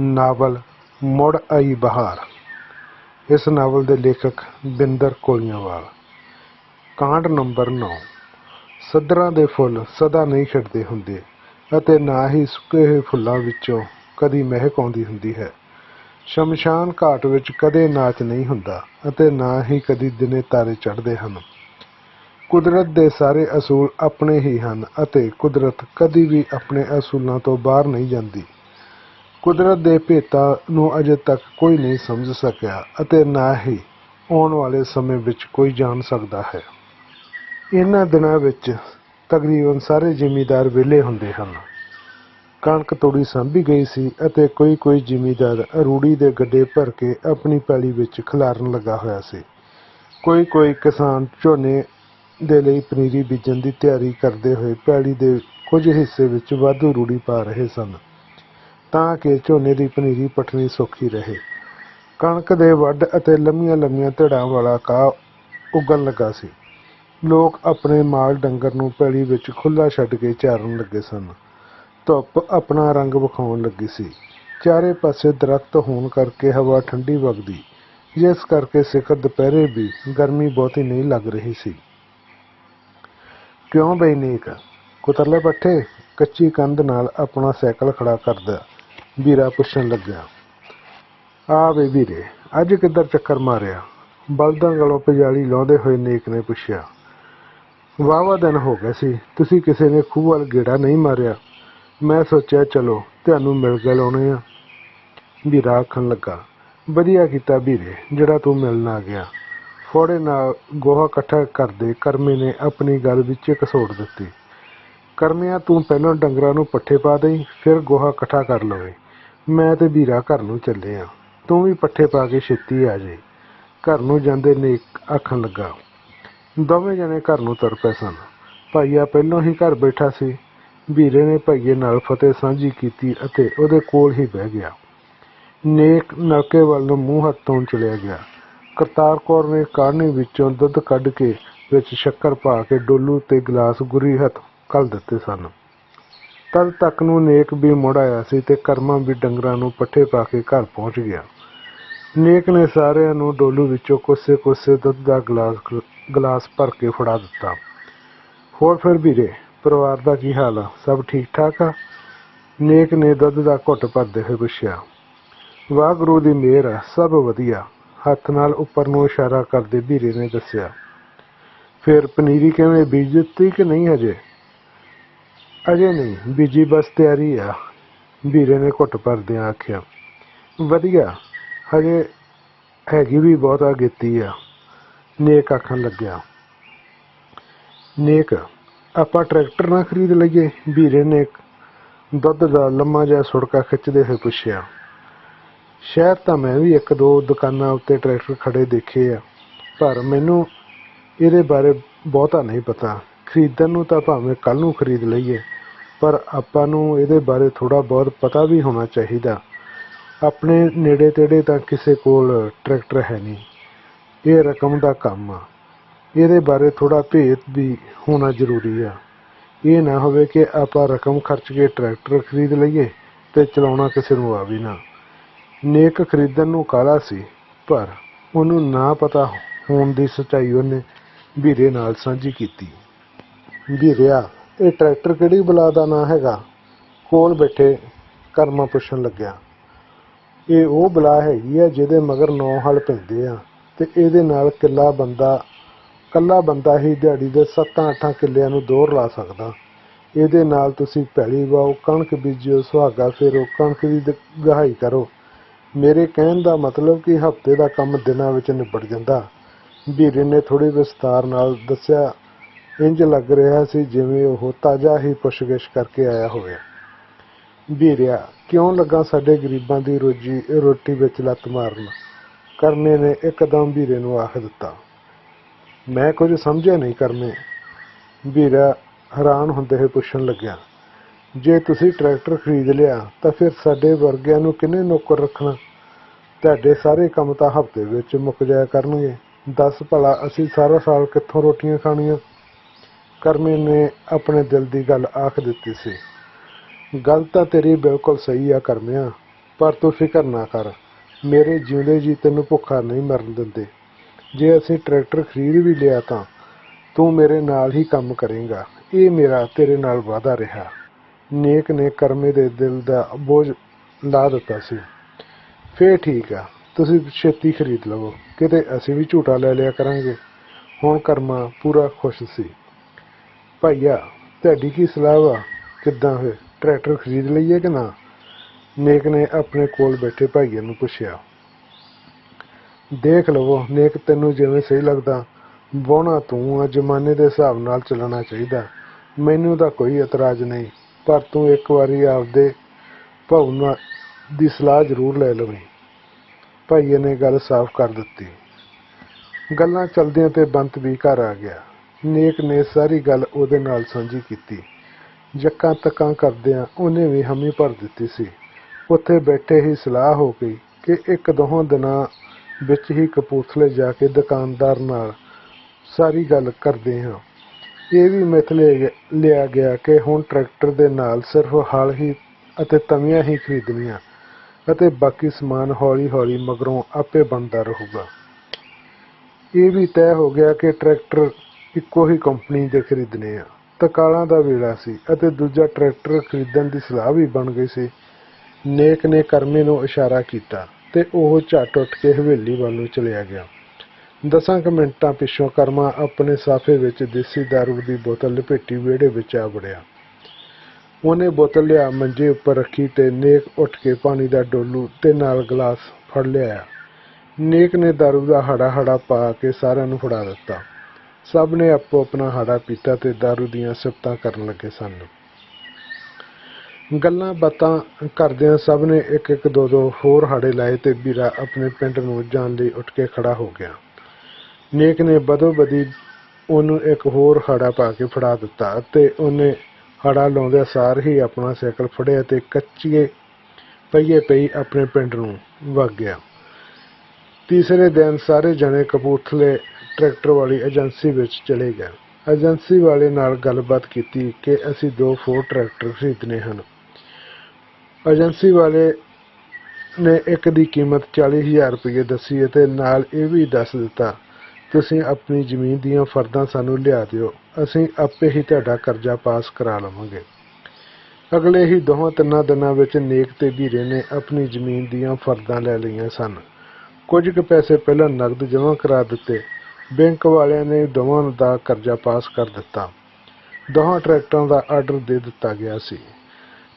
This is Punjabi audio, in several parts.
ਨਾਵਲ ਮੁੜ ਆਈ ਬਹਾਰ। ਇਸ ਨਾਵਲ ਦੇ ਲੇਖਕ ਬਿੰਦਰ ਕੋਲੀਆਂਵਾਲ। ਕਾਂਡ ਨੰਬਰ 9 ਸੱਦਰਾਂ ਦੇ ਫੁੱਲ ਸਦਾ ਨਹੀਂ ਖਿੜਦੇ ਹੁੰਦੇ ਅਤੇ ਨਾ ਹੀ ਸੁੱਕੇ ਹੋਏ ਫੁੱਲਾਂ ਵਿੱਚੋਂ ਕਦੀ ਮਹਿਕ ਆਉਂਦੀ ਹੁੰਦੀ ਹੈ। ਸ਼ਮਸ਼ਾਨ ਘਾਟ ਵਿੱਚ ਕਦੇ ਨਾਚ ਨਹੀਂ ਹੁੰਦਾ ਅਤੇ ਨਾ ਹੀ ਕਦੀ ਦਿਨੇ ਤਾਰੇ ਚੜ੍ਹਦੇ ਹਨ। ਕੁਦਰਤ ਦੇ ਸਾਰੇ ਅਸੂਲ ਆਪਣੇ ਹੀ ਹਨ ਅਤੇ ਕੁਦਰਤ ਕਦੀ ਵੀ ਆਪਣੇ ਅਸੂਲਾਂ ਤੋਂ ਬਾਹਰ ਨਹੀਂ ਜਾਂਦੀ। ਕੁਦਰਤ ਦੇ ਭੇਤਾਂ ਨੂੰ ਅਜੇ ਤੱਕ ਕੋਈ ਨਹੀਂ ਸਮਝ ਸਕਿਆ ਅਤੇ ਨਾ ਹੀ ਆਉਣ ਵਾਲੇ ਸਮੇਂ ਵਿੱਚ ਕੋਈ ਜਾਣ ਸਕਦਾ ਹੈ। ਇਹਨਾਂ ਦਿਨਾਂ ਵਿੱਚ ਤਕਰੀਬਨ ਸਾਰੇ ਜ਼ਿਮੀਦਾਰ ਵਿਹਲੇ ਹੁੰਦੇ ਹਨ। ਕਣਕ ਤੋੜੀ ਸਾਂਭੀ ਗਈ ਸੀ ਅਤੇ ਕੋਈ ਕੋਈ ਜ਼ਿਮੀਦਾਰ ਰੂੜੀ ਦੇ ਗੱਡੇ ਭਰ ਕੇ ਆਪਣੀ ਪੈਲੀ ਵਿੱਚ ਖਿਲਾਰਨ ਲੱਗਾ ਹੋਇਆ ਸੀ। ਕੋਈ ਕੋਈ ਕਿਸਾਨ ਝੋਨੇ ਦੇ ਲਈ ਪਨੀਰੀ ਬੀਜਣ ਦੀ ਤਿਆਰੀ ਕਰਦੇ ਹੋਏ ਪੈਲੀ ਦੇ ਕੁਝ ਹਿੱਸੇ ਵਿੱਚ ਵਾਧੂ ਰੂੜੀ ਪਾ ਰਹੇ ਸਨ। ਤਾਂ ਕਿ ਝੋਨੇ ਦੀ ਪਨੀਰੀ ਪਟਣੀ ਸੌਖੀ ਰਹੇ। ਕਣਕ ਦੇ ਵੱਢ ਅਤੇ ਲੰਮੀਆਂ ਲੰਮੀਆਂ ਧੜਾਂ ਵਾਲਾ ਘਾਹ ਉੱਗਣ ਲੱਗਾ ਸੀ। ਲੋਕ ਆਪਣੇ ਮਾਲ ਡੰਗਰ ਨੂੰ ਪੈਲੀ ਵਿੱਚ ਖੁੱਲਾ ਛੱਡ ਕੇ ਚਾਰਨ ਲੱਗੇ ਸਨ। ਧੁੱਪ ਆਪਣਾ ਰੰਗ ਵਿਖਾਉਣ ਲੱਗੀ ਸੀ। ਚਾਰੇ ਪਾਸੇ ਦਰਖਤ ਹੋਣ ਕਰਕੇ ਹਵਾ ਠੰਡੀ ਵਗਦੀ। ਜਿਸ ਕਰਕੇ ਸਿਖਰ ਦੁਪਹਿਰੇ ਵੀ ਗਰਮੀ ਬਹੁਤੀ ਨਹੀਂ ਲੱਗ ਰਹੀ ਸੀ। ਕਿਉਂ ਬਈ ਨੀਕ ਕੁਤਰਲੇ ਪੱਠੇ? ਕੱਚੀ ਕੰਧ ਨਾਲ ਆਪਣਾ ਸਾਈਕਲ ਖੜਾ ਕਰਦਾ ਵੀਰਾ ਪੁੱਛਣ ਲੱਗਿਆ। ਆ ਵੇ ਵੀਰੇ, ਅੱਜ ਕਿੱਧਰ ਚੱਕਰ ਮਾਰਿਆ? ਬਲਦਾਂ ਗਲੋਂ ਪਜਾਲੀ ਲਾਉਂਦੇ ਹੋਏ ਨੇਕ ਨੇ ਪੁੱਛਿਆ, ਵਾਹਵਾ ਦਿਨ ਹੋ ਗਏ ਸੀ, ਤੁਸੀਂ ਕਿਸੇ ਨੇ ਖੂਹ ਵੱਲ ਗੇੜਾ ਨਹੀਂ ਮਾਰਿਆ? ਮੈਂ ਸੋਚਿਆ, ਚਲੋ, ਤੁਹਾਨੂੰ ਮਿਲ ਕੇ ਲਾਉਣੇ ਆ। ਵੀਰਾ ਆਖਣ ਲੱਗਾ, ਵਧੀਆ ਕੀਤਾ ਵੀਰੇ, ਜਿਹੜਾ ਤੂੰ ਮਿਲਣ ਆ ਗਿਆ। ਫੋੜੇ ਨਾਲ ਗੋਹਾ ਇਕੱਠਾ ਕਰਦੇ ਕਰਮੇ ਨੇ ਆਪਣੀ ਗੱਲ ਵਿੱਚ ਘਸੋੜ ਦਿੱਤੀ। ਕਰਮਿਆ ਤੂੰ ਪਹਿਲਾਂ ਡੰਗਰਾਂ ਨੂੰ ਪੱਠੇ ਪਾ ਦੇਈ, ਫਿਰ ਗੋਹਾ ਇਕੱਠਾ ਕਰ ਲਵੇ। ਮੈਂ ਤੇ ਵੀਰਾ ਘਰ ਨੂੰ ਚੱਲੇ ਆ। ਤੂੰ ਵੀ ਪੱਠੇ ਪਾ ਕੇ ਛੇਤੀ ਆ ਜਾਈ। ਘਰ ਨੂੰ ਜਾਂਦੇ ਨੇਕ ਆਖਣ ਲੱਗਾ। ਦੋਵੇਂ ਜਣੇ ਘਰ ਨੂੰ ਤੁਰ ਪਏ ਸਨ। ਭਾਈਆ ਪਹਿਲਾਂ ਹੀ ਘਰ ਬੈਠਾ ਸੀ। ਵੀਰੇ ਨੇ ਭਾਈਏ ਨਾਲ ਫਤਿਹ ਸਾਂਝੀ ਕੀਤੀ ਅਤੇ ਉਹਦੇ ਕੋਲ ਹੀ ਬਹਿ ਗਿਆ। ਨੇਕ ਨਲਕੇ ਵੱਲ ਨੂੰ ਮੂੰਹ ਹੱਥ ਧੋਣ ਚਲਿਆ ਗਿਆ। ਕਰਤਾਰ ਕੌਰ ਨੇ ਕਾੜ੍ਹਨੇ ਵਿੱਚੋਂ ਦੁੱਧ ਕੱਢ ਕੇ ਵਿੱਚ ਸ਼ੱਕਰ ਪਾ ਕੇ ਡੋਲੂ ਤੇ ਗਲਾਸ ਗੁਰੀ ਹੱਥ ਕੱਲ ਦਿੱਤੇ ਸਨ। ਤਦ ਤੱਕ ਨੂੰ ਨੇਕ ਵੀ ਮੁੜ ਆਇਆ ਸੀ ਤੇ ਕਰਮਾ ਵੀ ਡੰਗਰਾਂ ਨੂੰ ਪੱਠੇ ਪਾ ਕੇ ਘਰ ਪਹੁੰਚ ਗਿਆ। ਨੇਕ ਨੇ ਸਾਰਿਆਂ ਨੂੰ ਡੋਲੂ ਵਿੱਚੋਂ ਕੋਸੇ ਕੋਸੇ ਦੁੱਧ ਦਾ ਗਲਾਸ ਗਲਾਸ ਭਰ ਕੇ ਫੜਾ ਦਿੱਤਾ। ਹੋਰ ਫਿਰ ਵੀਰੇ, ਪਰਿਵਾਰ ਦਾ ਕੀ ਹਾਲ ਆ? ਸਭ ਠੀਕ ਠਾਕ ਆ? ਨੇਕ ਨੇ ਦੁੱਧ ਦਾ ਘੁੱਟ ਭਰਦੇ ਹੋਏ ਪੁੱਛਿਆ। ਵਾਹਿਗੁਰੂ ਦੀ ਮਿਹਰ ਆ, ਸਭ ਵਧੀਆ। ਹੱਥ ਨਾਲ ਉੱਪਰ ਨੂੰ ਇਸ਼ਾਰਾ ਕਰਦੇ ਵੀਰੇ ਨੇ ਦੱਸਿਆ। ਫਿਰ ਪਨੀਰੀ ਕਿਵੇਂ, ਬੀਜ ਦਿੱਤੀ ਕਿ ਨਹੀਂ ਹਜੇ? ਅਜੇ ਨਹੀਂ, ਬੀਜੀ ਬਸ ਤਿਆਰੀ ਆ। ਵੀਰੇ ਨੇ ਘੁੱਟ ਭਰਦਿਆਂ ਆਖਿਆ, ਵਧੀਆ, ਹਜੇ ਹੈਗੀ ਵੀ ਬਹੁਤਾ ਗੀਤੀ ਆ। ਨੇਕ ਆਖਣ ਲੱਗਿਆ। ਨੇਕ, ਆਪਾਂ ਟਰੈਕਟਰ ਨਾ ਖਰੀਦ ਲਈਏ? ਵੀਰੇ ਨੇ ਦੁੱਧ ਦਾ ਲੰਮਾ ਜਿਹਾ ਸੁੜਕਾ ਖਿੱਚਦੇ ਹੋਏ ਪੁੱਛਿਆ। ਸ਼ਹਿਰ ਤਾਂ ਮੈਂ ਵੀ ਇੱਕ ਦੋ ਦੁਕਾਨਾਂ ਉੱਤੇ ਟਰੈਕਟਰ ਖੜੇ ਦੇਖੇ ਆ, ਪਰ ਮੈਨੂੰ ਇਹਦੇ ਬਾਰੇ ਬਹੁਤਾ ਨਹੀਂ ਪਤਾ। ਖਰੀਦਣ ਨੂੰ ਤਾਂ ਭਾਵੇਂ ਕੱਲ ਨੂੰ ਖਰੀਦ ਲਈਏ, ਪਰ ਆਪਾਂ ਨੂੰ ਇਹਦੇ ਬਾਰੇ ਥੋੜਾ ਬਹੁਤ ਪਤਾ ਵੀ ਹੋਣਾ ਚਾਹੀਦਾ। ਆਪਣੇ ਨੇੜੇ ਤੇੜੇ ਤਾਂ ਕਿਸੇ ਕੋਲ ਟਰੈਕਟਰ ਹੈ ਨਹੀਂ। ਇਹ ਰਕਮ ਦਾ ਕੰਮ ਆ। ਇਹਦੇ ਬਾਰੇ ਥੋੜਾ ਭੇਤ ਵੀ ਹੋਣਾ ਜ਼ਰੂਰੀ ਆ। ਇਹ ਨਾ ਹੋਵੇ ਕਿ ਆਪਾਂ ਰਕਮ ਖਰਚ ਕੇ ਟਰੈਕਟਰ ਖਰੀਦ ਲਈਏ ਤੇ ਚਲਾਉਣਾ ਕਿਸੇ ਨੂੰ ਆ ਵੀ ਨਾ। ਨੇਕ ਖਰੀਦਣ ਨੂੰ ਕਾਲਾ ਸੀ, ਪਰ ਉਹਨੂੰ ਨਾ ਪਤਾ ਹੋਣ ਦੀ ਸੱਚਾਈ ਉਹਨੇ ਵੀਰੇ ਨਾਲ ਸਾਂਝੀ ਕੀਤੀ। ਵੀਰਿਆ ਇਹ ਟਰੈਕਟਰ ਕਿਹੜੀ ਬਲਾ ਦਾ ਨਾਂ ਹੈਗਾ? ਕੋਲ ਬੈਠੇ ਕਰਮਾ ਪੁੱਛਣ ਲੱਗਿਆ। ਇਹ ਉਹ ਬਲਾ ਹੈਗੀ ਆ ਜਿਹਦੇ ਮਗਰ ਨੌ ਹਲ ਪੈਂਦੇ ਆ ਤੇ ਇਹਦੇ ਨਾਲ ਕਿੱਲਾ ਬੰਦਾ, ਕੱਲਾ ਬੰਦਾ ਹੀ ਦਿਹਾੜੀ ਦੇ 7-8 ਕਿੱਲਿਆਂ ਨੂੰ ਦੋਰ ਲਾ ਸਕਦਾ। ਇਹਦੇ ਨਾਲ ਤੁਸੀਂ ਪਹਿਲੀ ਵਾਓ, ਕਣਕ ਬੀਜੋ ਸੁਹਾਗਾ ਫੇਰੋ, ਕਣਕ ਦੀ ਦ- ਗਹਾਈ ਕਰੋ। ਮੇਰੇ ਕਹਿਣ ਦਾ ਮਤਲਬ ਕਿ ਹਫ਼ਤੇ ਦਾ ਕੰਮ ਦਿਨਾਂ ਵਿੱਚ ਨਿਬੜ ਜਾਂਦਾ। ਵੀਰੇ ਨੇ ਥੋੜੀ ਵਿਸਤਾਰ ਨਾਲ ਦੱਸਿਆ ਇੰਜ ਲੱਗ ਰਿਹਾ ਸੀ ਜਿਵੇਂ ਉਹ ਤਾਜ਼ਾ ਹੀ ਪੁੱਛਗਿੱਛ ਕਰਕੇ ਆਇਆ ਹੋਵੇ। ਵੀਰਿਆ, ਕਿਉਂ ਲੱਗਾ ਸਾਡੇ ਗਰੀਬਾਂ ਦੀ ਰੋਜੀ, ਰੋਟੀ ਵਿੱਚ ਲੱਤ ਮਾਰਨ? ਕਰਨੇ ਨੇ ਇੱਕਦਮ ਵੀਰੇ ਨੂੰ ਆਖ ਦਿੱਤਾ। ਮੈਂ ਕੁਝ ਸਮਝਿਆ ਨਹੀਂ ਕਰਨੇ। ਵੀਰਾ ਹੈਰਾਨ ਹੁੰਦੇ ਹੋਏ ਪੁੱਛਣ ਲੱਗਿਆ, ਜੇ ਤੁਸੀਂ ਟਰੈਕਟਰ ਖਰੀਦ ਲਿਆ, ਤਾਂ ਫਿਰ ਸਾਡੇ ਵਰਗਿਆਂ ਨੂੰ ਕਿੰਨੇ ਨੌਕਰ ਰੱਖਣਾ? ਤੁਹਾਡੇ ਸਾਰੇ ਕੰਮ ਤਾਂ ਹਫ਼ਤੇ ਵਿੱਚ ਮੁੱਕ ਜਾਇਆ ਕਰਨਗੇ। ਦੱਸ ਭਲਾ ਅਸੀਂ ਸਾਰਾ ਸਾਲ ਕਿੱਥੋਂ ਰੋਟੀਆਂ ਖਾਣੀਆਂ? ਕਰਮੇ ਨੇ ਆਪਣੇ ਦਿਲ ਦੀ ਗੱਲ ਆਖ ਦਿੱਤੀ ਸੀ। ਗੱਲ ਤਾਂ ਤੇਰੀ ਬਿਲਕੁਲ ਸਹੀ ਆ ਕਰਮਿਆ, ਪਰ ਤੂੰ ਫਿਕਰ ਨਾ ਕਰ। ਮੇਰੇ ਜਿਉਂਦੇ ਜੀ ਤੈਨੂੰ ਭੁੱਖਾ ਨਹੀਂ ਮਰਨ ਦਿੰਦੇ। ਜੇ ਅਸੀਂ ਟਰੈਕਟਰ ਖਰੀਦ ਵੀ ਲਿਆ ਤਾਂ ਤੂੰ ਮੇਰੇ ਨਾਲ ਹੀ ਕੰਮ ਕਰੇਂਗਾ। ਇਹ ਮੇਰਾ ਤੇਰੇ ਨਾਲ ਵਾਅਦਾ ਰਿਹਾ। ਨੇਕ ਨੇ ਕਰਮੇ ਦੇ ਦਿਲ ਦਾ ਬੋਝ ਲਾ ਦਿੱਤਾ ਸੀ। ਫੇਰ ਠੀਕ ਆ, ਤੁਸੀਂ ਛੇਤੀ ਖਰੀਦ ਲਵੋ। ਕਿਤੇ ਅਸੀਂ ਵੀ ਝੂਟਾ ਲੈ ਲਿਆ ਕਰਾਂਗੇ। ਹੁਣ ਕਰਮਾ ਪੂਰਾ ਖੁਸ਼ ਸੀ। ਭਾਈਆ, ਤੁਹਾਡੀ ਕੀ ਸਲਾਹ ਵਾ? ਕਿੱਦਾਂ ਹੋਏ ਟਰੈਕਟਰ ਖਰੀਦ ਲਈਏ ਕਿ ਨਾ? ਨੇਕ ਨੇ ਆਪਣੇ ਕੋਲ ਬੈਠੇ ਭਾਈਏ ਨੂੰ ਪੁੱਛਿਆ। ਦੇਖ ਲਵੋ, ਨੇਕ ਤੈਨੂੰ ਜਿਵੇਂ ਸਹੀ ਲੱਗਦਾ ਬੋਣਾ ਤੂੰ ਆ, ਜ਼ਮਾਨੇ ਦੇ ਹਿਸਾਬ ਨਾਲ ਚੱਲਣਾ ਚਾਹੀਦਾ। ਮੈਨੂੰ ਤਾਂ ਕੋਈ ਇਤਰਾਜ਼ ਨਹੀਂ, ਪਰ ਤੂੰ ਇੱਕ ਵਾਰੀ ਆਪਦੇ ਭਾਉ ਦੀ ਸਲਾਹ ਜ਼ਰੂਰ ਲੈ ਲਵੇਂ। ਭਾਈਏ ਨੇ ਗੱਲ ਸਾਫ਼ ਕਰ ਦਿੱਤੀ। ਗੱਲਾਂ ਚੱਲਦਿਆਂ ਤੇ ਬੰਤ ਵੀ ਘਰ ਆ ਗਿਆ। ਨੇਕ ਨੇ ਸਾਰੀ ਗੱਲ ਉਹਦੇ ਨਾਲ ਸਾਂਝੀ ਕੀਤੀ। ਜੱਕਾਂ ਤੱਕਾਂ ਕਰਦਿਆਂ ਉਹਨੇ ਵੀ ਹਮੀ ਭਰ ਦਿੱਤੀ ਸੀ। ਉੱਥੇ ਬੈਠੇ ਹੀ ਸਲਾਹ ਹੋ ਗਈ ਕਿ ਇੱਕ ਦੋਹਾਂ ਦਿਨਾਂ ਵਿੱਚ ਹੀ ਕਪੂਰਥਲੇ ਜਾ ਕੇ ਦੁਕਾਨਦਾਰ ਨਾਲ ਸਾਰੀ ਗੱਲ ਕਰਦੇ ਹਾਂ। ਇਹ ਵੀ ਮਿਥ ਲਿਆ ਲਿਆ ਗਿਆ ਕਿ ਹੁਣ ਟਰੈਕਟਰ ਦੇ ਨਾਲ ਸਿਰਫ ਹਲ ਹੀ ਅਤੇ ਤਵੀਆਂ ਹੀ ਖਰੀਦਣੀਆਂ ਅਤੇ ਬਾਕੀ ਸਮਾਨ ਹੌਲੀ-ਹੌਲੀ ਮਗਰੋਂ ਆਪੇ ਬਣਦਾ ਰਹੂਗਾ। ਇਹ ਵੀ ਤੈਅ ਹੋ ਗਿਆ ਕਿ ਟਰੈਕਟਰ ਇੱਕੋ ਹੀ ਕੰਪਨੀ ਦੇ ਖਰੀਦਣੇ ਆ। ਤਕਾਲਾਂ ਦਾ ਵੇਲਾ ਸੀ ਅਤੇ ਦੂਜਾ ਟਰੈਕਟਰ ਖਰੀਦਣ ਦੀ ਸਲਾਹ ਵੀ ਬਣ ਗਈ ਸੀ। ਨੇਕ ਨੇ ਕਰਮੇ ਨੂੰ ਇਸ਼ਾਰਾ ਕੀਤਾ ਤੇ ਉਹ ਝੱਟ ਉੱਠ ਕੇ ਹਵੇਲੀ ਵੱਲ ਨੂੰ ਚਲਿਆ ਗਿਆ। ਦਸਾਂ ਕੁ ਮਿੰਟਾਂ ਪਿੱਛੋਂ ਕਰਮਾ ਆਪਣੇ ਸਾਫੇ ਵਿੱਚ ਦੇਸੀ ਦਾਰੂ ਦੀ ਬੋਤਲ ਲਪੇਟੀ ਵਿਹੜੇ ਵਿੱਚ ਆ ਵੜਿਆ। ਉਹਨੇ ਬੋਤਲ ਲਿਆ, ਮੰਜੇ ਉੱਪਰ ਰੱਖੀ ਤੇ ਨੇਕ ਉੱਠ ਕੇ ਪਾਣੀ ਦਾ ਡੋਲੂ ਤੇ ਨਾਲ ਗਲਾਸ ਫੜ ਲਿਆ ਨੇਕ ਨੇ ਦਾਰੂ ਦਾ ਹੜਾ ਹੜਾ ਪਾ ਕੇ ਸਾਰਿਆਂ ਨੂੰ ਫੜਾ ਦਿੱਤਾ। ਸਭ ਨੇ ਆਪੋ ਆਪਣਾ ਹਾੜਾ ਪੀਤਾ ਤੇ ਦਾਰੂ ਦੀਆਂ ਸਿਫਤਾਂ ਕਰਨ ਲੱਗੇ ਸਨ। ਗੱਲਾਂ ਬਾਤਾਂ ਕਰਦਿਆਂ ਸਭ ਨੇ ਇੱਕ ਇੱਕ ਦੋ ਦੋ ਹੋਰ ਹਾੜੇ ਲਾਏ ਤੇ ਵੀਰਾ ਆਪਣੇ ਪਿੰਡ ਨੂੰ ਜਾਣ ਲਈ ਉੱਠ ਕੇ ਖੜਾ ਹੋ ਗਿਆ। ਨੇਕ ਨੇ ਬਦੋ ਬਦੀ ਉਹਨੂੰ ਇੱਕ ਹੋਰ ਹਾੜਾ ਪਾ ਕੇ ਫੜਾ ਦਿੱਤਾ ਅਤੇ ਉਹਨੇ ਹਾੜਾ ਲਾਉਂਦਿਆਂ ਸਾਰ ਹੀ ਆਪਣਾ ਸਾਈਕਲ ਫੜਿਆ ਤੇ ਕੱਚੀਏ ਪਈਏ ਪਈ ਆਪਣੇ ਪਿੰਡ ਨੂੰ ਵਗ ਗਿਆ। ਤੀਸਰੇ ਦਿਨ ਸਾਰੇ ਜਣੇ ਕਪੂਰਥਲੇ ਟਰੈਕਟਰ ਵਾਲੀ ਏਜੰਸੀ ਵਿੱਚ ਚਲੇ ਗਏ। ਏਜੰਸੀ ਵਾਲੇ ਨਾਲ ਗੱਲਬਾਤ ਕੀਤੀ ਕਿ ਅਸੀਂ ਦੋ ਫੋਰ ਟਰੈਕਟਰ ਖਰੀਦਣੇ ਹਨ। ਏਜੰਸੀ ਵਾਲੇ ਨੇ ਇੱਕ ਦੀ ਕੀਮਤ 40000 ਰੁਪਏ ਦੱਸੀ ਅਤੇ ਨਾਲ ਇਹ ਵੀ ਦੱਸ ਦਿੱਤਾ, ਤੁਸੀਂ ਆਪਣੀ ਜ਼ਮੀਨ ਦੀਆਂ ਫਰਦਾਂ ਸਾਨੂੰ ਲਿਆ ਦਿਓ, ਅਸੀਂ ਆਪੇ ਹੀ ਤੁਹਾਡਾ ਕਰਜ਼ਾ ਪਾਸ ਕਰਾ ਲਵਾਂਗੇ। ਅਗਲੇ ਹੀ ਦੋਹਾਂ ਤਿੰਨਾਂ ਦਿਨਾਂ ਵਿੱਚ ਨੇਕ ਤੇ ਵੀਰੇ ਨੇ ਆਪਣੀ ਜ਼ਮੀਨ ਦੀਆਂ ਫਰਦਾਂ ਲੈ ਲਈਆਂ ਸਨ। ਕੁਝ ਕੁ ਪੈਸੇ ਪਹਿਲਾਂ ਨਕਦ ਜਮ੍ਹਾਂ ਕਰਾ ਦਿੱਤੇ ਬੈਂਕ ਵਾਲਿਆਂ ਨੇ ਦੋਵਾਂ ਦਾ ਕਰਜ਼ਾ ਪਾਸ ਕਰ ਦਿੱਤਾ। ਦੋਹਾਂ ਟਰੈਕਟਰਾਂ ਦਾ ਆਰਡਰ ਦੇ ਦਿੱਤਾ ਗਿਆ ਸੀ।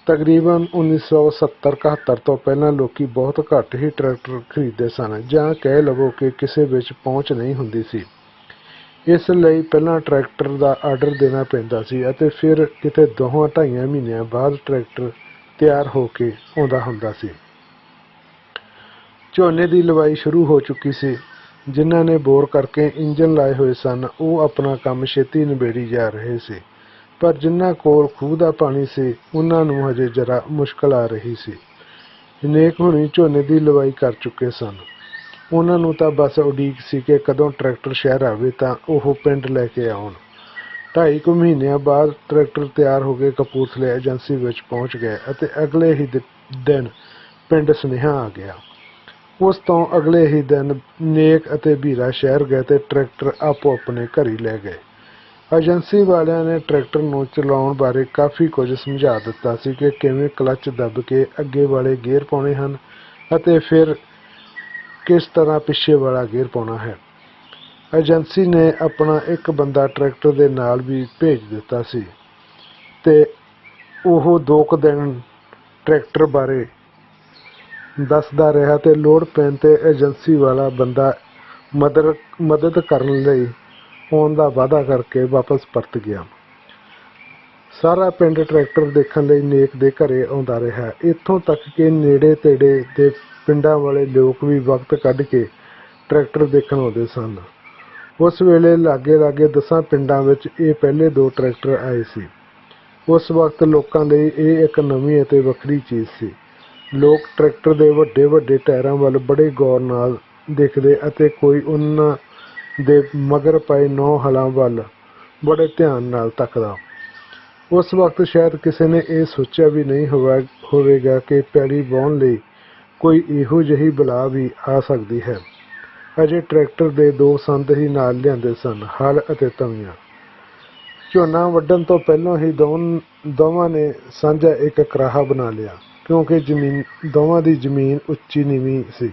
ਤਕਰੀਬਨ 1970-71 ਤੋਂ ਪਹਿਲਾਂ ਲੋਕੀ ਬਹੁਤ ਘੱਟ ਹੀ ਟਰੈਕਟਰ ਖਰੀਦਦੇ ਸਨ ਜਾਂ ਕਹਿ ਲਵੋ ਕਿ ਕਿਸੇ ਵਿੱਚ ਪਹੁੰਚ ਨਹੀਂ ਹੁੰਦੀ ਸੀ। ਇਸ ਲਈ ਪਹਿਲਾਂ ਟਰੈਕਟਰ ਦਾ ਆਰਡਰ ਦੇਣਾ ਪੈਂਦਾ ਸੀ ਅਤੇ ਫਿਰ ਕਿਤੇ ਦੋਹਾਂ ਢਾਈਆਂ ਮਹੀਨਿਆਂ ਬਾਅਦ ਟਰੈਕਟਰ ਤਿਆਰ ਹੋ ਕੇ ਆਉਂਦਾ ਹੁੰਦਾ ਸੀ। ਝੋਨੇ ਦੀ ਲਵਾਈ ਸ਼ੁਰੂ ਹੋ ਚੁੱਕੀ ਸੀ। ਜਿਨ੍ਹਾਂ ਨੇ ਬੋਰ ਕਰਕੇ ਇੰਜਣ ਲਾਏ ਹੋਏ ਸਨ, ਉਹ ਆਪਣਾ ਕੰਮ ਛੇਤੀ ਨਿਬੇੜੀ ਜਾ ਰਹੇ ਸੀ। ਪਰ ਜਿਨ੍ਹਾਂ ਕੋਲ ਖੂਹ ਦਾ ਪਾਣੀ ਸੀ, ਉਹਨਾਂ ਨੂੰ ਹਜੇ ਜਰਾ ਮੁਸ਼ਕਲ ਆ ਰਹੀ ਸੀ। ਨੇਕ ਹੁਣੀ ਝੋਨੇ ਦੀ ਲਵਾਈ ਕਰ ਚੁੱਕੇ ਸਨ। ਉਹਨਾਂ ਨੂੰ ਤਾਂ ਬਸ ਉਡੀਕ ਸੀ ਕਿ ਕਦੋਂ ਟਰੈਕਟਰ ਸ਼ਹਿਰ ਆਵੇ ਤਾਂ ਉਹ ਪਿੰਡ ਲੈ ਕੇ ਆਉਣ। ਢਾਈ ਕੁ ਮਹੀਨਿਆਂ ਬਾਅਦ ਟਰੈਕਟਰ ਤਿਆਰ ਹੋ ਕੇ ਕਪੂਰਥਲੇ ਏਜੰਸੀ ਵਿੱਚ ਪਹੁੰਚ ਗਏ ਅਤੇ ਅਗਲੇ ਹੀ ਦਿਨ ਪਿੰਡ ਸੁਨੇਹਾ ਆ ਗਿਆ। ਉਸ ਤੋਂ ਅਗਲੇ ਹੀ ਦਿਨ ਨੇਕ ਅਤੇ ਵੀਰਾ ਸ਼ਹਿਰ ਗਏ ਤੇ ਟਰੈਕਟਰ ਆਪੋ ਆਪਣੇ ਘਰੀ ਲੈ ਗਏ। ਏਜੰਸੀ ਵਾਲਿਆਂ ਨੇ ਟਰੈਕਟਰ ਨੂੰ ਚਲਾਉਣ ਬਾਰੇ ਕਾਫੀ ਕੁਝ ਸਮਝਾ ਦਿੱਤਾ ਸੀ ਕਿ ਕਿਵੇਂ ਕਲੱਚ ਦੱਬ ਕੇ ਅੱਗੇ ਵਾਲੇ ਗੇਅਰ ਪਾਉਣੇ ਹਨ ਅਤੇ ਫਿਰ ਕਿਸ ਤਰ੍ਹਾਂ ਪਿੱਛੇ ਵਾਲਾ ਗੇਅਰ ਪਾਉਣਾ ਹੈ। ਏਜੰਸੀ ਨੇ ਆਪਣਾ ਇੱਕ ਬੰਦਾ ਟਰੈਕਟਰ ਦੇ ਨਾਲ ਵੀ ਭੇਜ ਦਿੱਤਾ ਸੀ ਤੇ ਉਹ ਦੋ ਕੁ ਦਿਨ ਟਰੈਕਟਰ ਬਾਰੇ ਦੱਸਦਾ ਰਿਹਾ ਤੇ ਲੋੜ ਪੈਣ ਤੇ ਏਜੰਸੀ ਵਾਲਾ ਬੰਦਾ ਮਦਦ ਮਦਦ ਕਰਨ ਲਈ ਆਉਣ ਦਾ ਵਾਅਦਾ ਕਰਕੇ ਵਾਪਸ ਪਰਤ ਗਿਆ। ਸਾਰਾ ਪਿੰਡ ਟਰੈਕਟਰ ਦੇਖਣ ਲਈ ਨੇਕ ਦੇ ਘਰੇ ਆਉਂਦਾ ਰਿਹਾ। ਇੱਥੋਂ ਤੱਕ ਕਿ ਨੇੜੇ ਤੇੜੇ ਦੇ ਪਿੰਡਾਂ ਵਾਲੇ ਲੋਕ ਵੀ ਵਕਤ ਕੱਢ ਕੇ ਟਰੈਕਟਰ ਦੇਖਣ ਆਉਂਦੇ ਸਨ। ਉਸ ਵੇਲੇ ਲਾਗੇ ਲਾਗੇ ਦਸਾਂ ਪਿੰਡਾਂ ਵਿੱਚ ਇਹ ਪਹਿਲੇ ਦੋ ਟਰੈਕਟਰ ਆਏ ਸੀ। ਉਸ ਵਕਤ ਲੋਕਾਂ ਲਈ ਇਹ ਇੱਕ ਨਵੀਂ ਅਤੇ ਵੱਖਰੀ ਚੀਜ਼ ਸੀ। ਲੋਕ ਟਰੈਕਟਰ ਦੇ ਵੱਡੇ ਵੱਡੇ ਟਾਇਰਾਂ ਵੱਲ ਬੜੇ ਗੌਰ ਨਾਲ ਦੇਖਦੇ ਅਤੇ ਕੋਈ ਉਹਨਾਂ ਦੇ ਮਗਰ ਪਏ ਨੌ ਹਲਾਂ ਵੱਲ ਬੜੇ ਧਿਆਨ ਨਾਲ ਤੱਕਦਾ। ਉਸ ਵਕਤ ਸ਼ਾਇਦ ਕਿਸੇ ਨੇ ਇਹ ਸੋਚਿਆ ਵੀ ਨਹੀਂ ਹੋਵਾ ਹੋਵੇਗਾ ਕਿ ਪੈਲੀ ਵਾਹੁਣ ਲਈ ਕੋਈ ਇਹੋ ਜਿਹੀ ਬਲਾ ਵੀ ਆ ਸਕਦੀ ਹੈ। ਅਜੇ ਟਰੈਕਟਰ ਦੇ ਦੋ ਸੰਦ ਹੀ ਨਾਲ ਲਿਆਂਦੇ ਸਨ, ਹਲ ਅਤੇ ਤਵੀਆਂ। ਝੋਨਾ ਵੱਢਣ ਤੋਂ ਪਹਿਲਾਂ ਹੀ ਦੋਨ ਦੋਵਾਂ ਨੇ ਸਾਂਝਾ ਇੱਕ ਕਰਾਹਾ ਬਣਾ ਲਿਆ। ਕਿਉਂਕਿ ਜ਼ਮੀਨ, ਦੋਵਾਂ ਦੀ ਜ਼ਮੀਨ ਉੱਚੀ ਨੀਵੀਂ ਸੀ।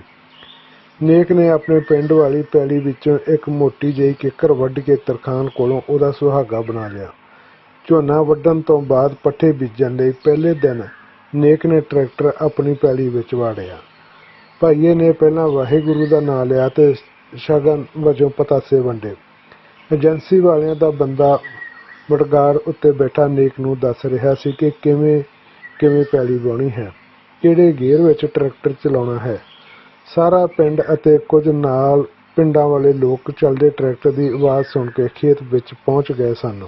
ਨੇਕ ਨੇ ਆਪਣੇ ਪਿੰਡ ਵਾਲੀ ਪੈਲੀ ਵਿੱਚੋਂ ਇੱਕ ਮੋਟੀ ਜਿਹੀ ਕਿੱਕਰ ਵੱਢ ਕੇ ਤਰਖਾਨ ਕੋਲੋਂ ਉਹਦਾ ਸੁਹਾਗਾ ਬਣਾ ਲਿਆ। ਝੋਨਾ ਵੱਢਣ ਤੋਂ ਬਾਅਦ ਪੱਠੇ ਬੀਜਣ ਲਈ ਪਹਿਲੇ ਦਿਨ ਨੇਕ ਨੇ ਟਰੈਕਟਰ ਆਪਣੀ ਪੈਲੀ ਵਿੱਚ ਵਾੜਿਆ। ਭਾਈਏ ਨੇ ਪਹਿਲਾਂ ਵਾਹਿਗੁਰੂ ਦਾ ਨਾਮ ਲਿਆ ਤੇ ਸ਼ਗਨ ਵਜੋਂ ਪਤਾਸੇ ਵੰਡੇ। ਏਜੰਸੀ ਵਾਲਿਆਂ ਦਾ ਬੰਦਾ ਵਡਗਾਰ ਉੱਤੇ ਬੈਠਾ ਨੇਕ ਨੂੰ ਦੱਸ ਰਿਹਾ ਸੀ ਕਿ ਕਿਵੇਂ ਕਿਵੇਂ ਪੈਲੀ ਵਾਹੁਣੀ ਹੈ? ਕਿਹੜੇ ਗੇਅਰ ਵਿੱਚ ਟਰੈਕਟਰ ਚਲਾਉਣਾ ਹੈ? ਸਾਰਾ ਪਿੰਡ ਅਤੇ ਕੁਝ ਨਾਲ ਪਿੰਡਾਂ ਵਾਲੇ ਲੋਕ ਚੱਲਦੇ ਟਰੈਕਟਰ ਦੀ ਆਵਾਜ਼ ਸੁਣ ਕੇ ਖੇਤ ਵਿੱਚ ਪਹੁੰਚ ਗਏ ਸਨ।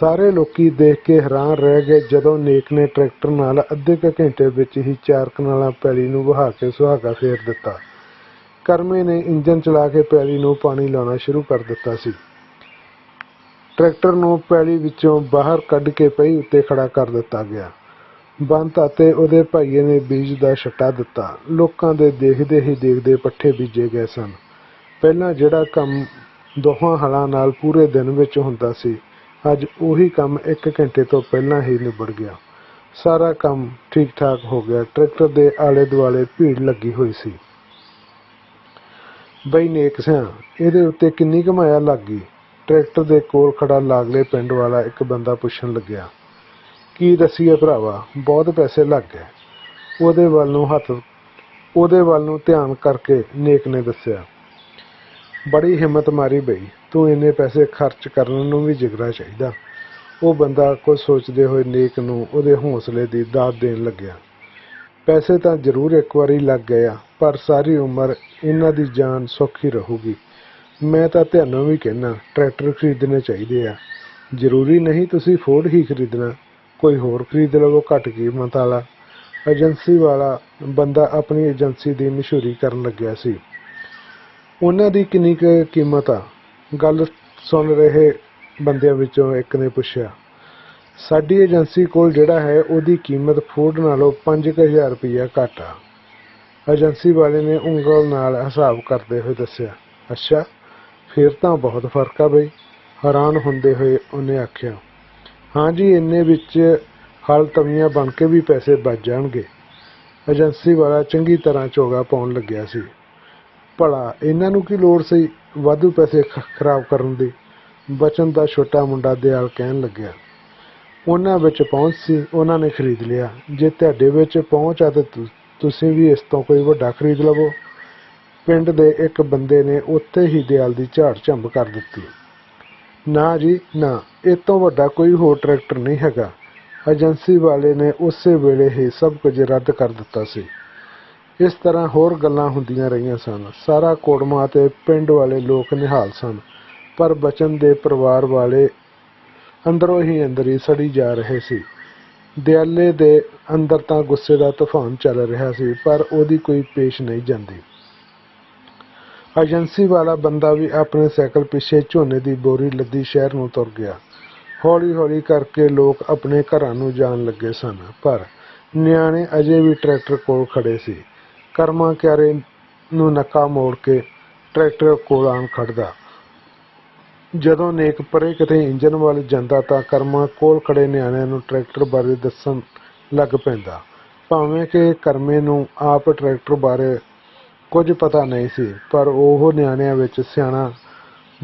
ਸਾਰੇ ਲੋਕੀ ਦੇਖ ਕੇ ਹੈਰਾਨ ਰਹਿ ਗਏ ਜਦੋਂ ਨੇਕ ਨੇ ਟਰੈਕਟਰ ਨਾਲ ਅੱਧੇ ਕੁ ਘੰਟੇ ਵਿੱਚ ਹੀ ਚਾਰ ਕਨਾਲਾਂ ਪੈਲੀ ਨੂੰ ਵਹਾ ਕੇ ਸੁਹਾਗਾ ਫੇਰ ਦਿੱਤਾ। ਕਰਮੇ ਨੇ ਇੰਜਨ ਚਲਾ ਕੇ ਪੈਲੀ ਨੂੰ ਪਾਣੀ ਲਾਉਣਾ ਸ਼ੁਰੂ ਕਰ ਦਿੱਤਾ ਸੀ। ਟਰੈਕਟਰ ਨੂੰ ਪੈਲੀ ਵਿੱਚੋਂ ਬਾਹਰ ਕੱਢ ਕੇ ਪਈ ਉੱਤੇ ਖੜਾ ਕਰ ਦਿੱਤਾ ਗਿਆ। ਬੰਤ ਅਤੇ ਉਹਦੇ ਭਾਈਏ ਨੇ ਬੀਜ ਦਾ ਛੱਟਾ ਦਿੱਤਾ। ਲੋਕਾਂ ਦੇ ਦੇਖਦੇ ਹੀ ਦੇਖਦੇ ਪੱਠੇ ਬੀਜੇ ਗਏ ਸਨ। ਪਹਿਲਾਂ ਜਿਹੜਾ ਕੰਮ ਦੋਹਾਂ ਹਲਾਂ ਨਾਲ ਪੂਰੇ ਦਿਨ ਵਿੱਚ ਹੁੰਦਾ ਸੀ, ਅੱਜ ਉਹੀ ਕੰਮ ਇੱਕ ਘੰਟੇ ਤੋਂ ਪਹਿਲਾਂ ਹੀ ਨਿਬੜ ਗਿਆ। ਸਾਰਾ ਕੰਮ ਠੀਕ ਠਾਕ ਹੋ ਗਿਆ। ਟਰੈਕਟਰ ਦੇ ਆਲੇ ਦੁਆਲੇ ਭੀੜ ਲੱਗੀ ਹੋਈ ਸੀ। ਬਈ ਨੇਕ ਸਿਆ, ਇਹਦੇ ਉੱਤੇ ਕਿੰਨੀ ਕਮਾਇਆ ਲੱਗ ਗਈ? ਟਰੈਕਟਰ ਦੇ ਕੋਲ ਖੜਾ ਲਾਗਲੇ ਪਿੰਡ ਵਾਲਾ ਇੱਕ ਬੰਦਾ ਪੁੱਛਣ ਲੱਗਿਆ, ਕੀ ਦੱਸੀਏ ਭਰਾਵਾ, ਬਹੁਤ ਪੈਸੇ ਲੱਗ ਗਏ। ਉਹਦੇ ਵੱਲ ਨੂੰ ਹੱਥ, ਉਹਦੇ ਵੱਲ ਨੂੰ ਧਿਆਨ ਕਰਕੇ ਨੇਕ ਨੇ ਦੱਸਿਆ, ਬੜੀ ਹਿੰਮਤ ਮਾਰੀ ਬਈ, ਤੂੰ ਇੰਨੇ ਪੈਸੇ ਖਰਚ ਕਰਨ ਨੂੰ ਵੀ ਜਿਗਰਾ ਚਾਹੀਦਾ। ਉਹ ਬੰਦਾ ਕੁਝ ਸੋਚਦੇ ਹੋਏ ਨੇਕ ਨੂੰ ਉਹਦੇ ਹੌਸਲੇ ਦੀ ਦਾਤ ਦੇਣ ਲੱਗਿਆ, ਪੈਸੇ ਤਾਂ ਜ਼ਰੂਰ ਇੱਕ ਵਾਰੀ ਲੱਗ ਗਏ ਆ, ਪਰ ਸਾਰੀ ਉਮਰ ਇਹਨਾਂ ਦੀ ਜਾਨ ਸੌਖੀ ਰਹੂਗੀ। ਮੈਂ ਤਾਂ ਤੁਹਾਨੂੰ ਵੀ ਕਹਿਣਾ ਟਰੈਕਟਰ ਖਰੀਦਣੇ ਚਾਹੀਦੇ ਆ। ਜ਼ਰੂਰੀ ਨਹੀਂ ਤੁਸੀਂ ਫੋਰਡ ਹੀ ਖਰੀਦਣਾ। ਕੋਈ ਹੋਰ ਖਰੀਦ ਲਵੋ, ਘੱਟ ਕੀਮਤ ਵਾਲਾ। ਏਜੰਸੀ ਵਾਲਾ ਬੰਦਾ ਆਪਣੀ ਏਜੰਸੀ ਦੀ ਮਸ਼ਹੂਰੀ ਕਰਨ ਲੱਗਿਆ ਸੀ। ਉਹਨਾਂ ਦੀ ਕਿੰਨੀ ਕੁ ਕੀਮਤ ਆ? ਗੱਲ ਸੁਣ ਰਹੇ ਬੰਦਿਆਂ ਵਿੱਚੋਂ ਇੱਕ ਨੇ ਪੁੱਛਿਆ, ਸਾਡੀ ਏਜੰਸੀ ਕੋਲ ਜਿਹੜਾ ਹੈ, ਉਹਦੀ ਕੀਮਤ ਫੂਡ ਨਾਲੋਂ 5000 ਰੁਪਇਆ ਘੱਟ ਆ। ਏਜੰਸੀ ਵਾਲੇ ਨੇ ਉਂਗਲ ਨਾਲ ਹਿਸਾਬ ਕਰਦੇ ਹੋਏ ਦੱਸਿਆ, ਅੱਛਾ ਫਿਰ ਤਾਂ ਬਹੁਤ ਫ਼ਰਕ ਆ ਬਈ। ਹੈਰਾਨ ਹੁੰਦੇ ਹੋਏ ਉਹਨੇ ਆਖਿਆ, ਹਾਂ ਜੀ, ਇੰਨੇ ਵਿੱਚ ਹਲ ਤਵੀਆਂ ਬਣ ਕੇ ਵੀ ਪੈਸੇ ਬਚ ਜਾਣਗੇ। ਏਜੰਸੀ ਵਾਲਾ ਚੰਗੀ ਤਰ੍ਹਾਂ ਚੋਗਾ ਪਾਉਣ ਲੱਗਿਆ ਸੀ। ਭਲਾ, ਇਹਨਾਂ ਨੂੰ ਕੀ ਲੋੜ ਸੀ ਵਾਧੂ ਪੈਸੇ ਖ- ਖਰਾਬ ਕਰਨ ਦੀ? ਬਚਨ ਦਾ ਛੋਟਾ ਮੁੰਡਾ ਦਿਆਲ ਕਹਿਣ ਲੱਗਿਆ। ਉਹਨਾਂ ਵਿੱਚ ਪਹੁੰਚ ਸੀ, ਉਹਨਾਂ ਨੇ ਖਰੀਦ ਲਿਆ। ਜੇ ਤੁਹਾਡੇ ਵਿੱਚ ਪਹੁੰਚ ਆ ਤਾਂ, ਤੁਸੀਂ ਵੀ ਇਸ ਤੋਂ ਕੋਈ ਵੱਡਾ ਖਰੀਦ ਲਵੋ। ਪਿੰਡ ਦੇ ਇੱਕ ਬੰਦੇ ਨੇ ਉੱਥੇ ਹੀ ਦਿਆਲ ਦੀ ਝਾੜ ਝੰਬ ਕਰ ਦਿੱਤੀ। ਨਾ ਜੀ, ਨਾ, ਇਹ ਤੋਂ ਵੱਡਾ ਕੋਈ ਹੋਰ ਟਰੈਕਟਰ ਨਹੀਂ ਹੈਗਾ। ਏਜੰਸੀ ਵਾਲੇ ਨੇ ਉਸੇ ਵੇਲੇ ਹੀ ਸਭ ਕੁਝ ਰੱਦ ਕਰ ਦਿੱਤਾ ਸੀ। ਇਸ ਤਰ੍ਹਾਂ ਹੋਰ ਗੱਲਾਂ ਹੁੰਦੀਆਂ ਰਹੀਆਂ ਸਨ। ਸਾਰਾ ਕੋੜਮਾ ਤੇ ਪਿੰਡ ਵਾਲੇ ਲੋਕ ਨਿਹਾਲ ਸਨ, ਪਰ ਬਚਨ ਦੇ ਪਰਿਵਾਰ ਵਾਲੇ ਅੰਦਰੋਂ ਹੀ ਅੰਦਰ ਹੀ ਸੜੀ ਜਾ ਰਹੇ ਸੀ। ਦਿਆਲੇ ਦੇ ਅੰਦਰ ਤਾਂ ਗੁੱਸੇ ਦਾ ਤੂਫਾਨ ਚੱਲ ਰਿਹਾ ਸੀ, ਪਰ ਉਹਦੀ ਕੋਈ ਪੇਸ਼ ਨਹੀਂ ਜਾਂਦੀ। ਏਜੰਸੀ ਵਾਲਾ ਬੰਦਾ ਵੀ ਆਪਣੇ ਸਾਈਕਲ ਪਿੱਛੇ ਝੋਨੇ ਦੀ ਬੋਰੀ ਲੱਦੀ ਸ਼ਹਿਰ ਨੂੰ ਤੁਰ ਗਿਆ। ਹੌਲੀ ਹੌਲੀ ਕਰਕੇ ਲੋਕ ਆਪਣੇ ਘਰਾਂ ਨੂੰ ਜਾਣ ਲੱਗੇ ਸਨ, ਪਰ ਨਿਆਣੇ ਅਜੇ ਵੀ ਟਰੈਕਟਰ ਕੋਲ ਖੜੇ ਸੀ। ਕਰਮਾ ਕਿਆਰੇ ਨੂੰ ਨੱਕਾ ਮੋੜ ਕੇ ਟਰੈਕਟਰ ਕੋਲ ਆਣ ਖੜਦਾ ਜਦੋਂ ਨੇਕ ਪਰੇ ਕਿਤੇ ਇੰਜਨ ਵੱਲ ਜਾਂਦਾ ਤਾਂ ਕਰਮਾ ਕੋਲ ਖੜੇ ਨਿਆਣਿਆਂ ਨੂੰ ਟਰੈਕਟਰ ਬਾਰੇ ਦੱਸਣ ਲੱਗ ਪੈਂਦਾ। ਭਾਵੇਂ ਕਿ ਕਰਮੇ ਨੂੰ ਆਪ ਟਰੈਕਟਰ ਬਾਰੇ ਕੁਝ ਪਤਾ ਨਹੀਂ ਸੀ ਪਰ ਉਹ ਨਿਆਣਿਆਂ ਵਿੱਚ ਸਿਆਣਾ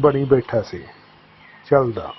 ਬਣੀ ਬੈਠਾ ਸੀ। ਚੱਲਦਾ।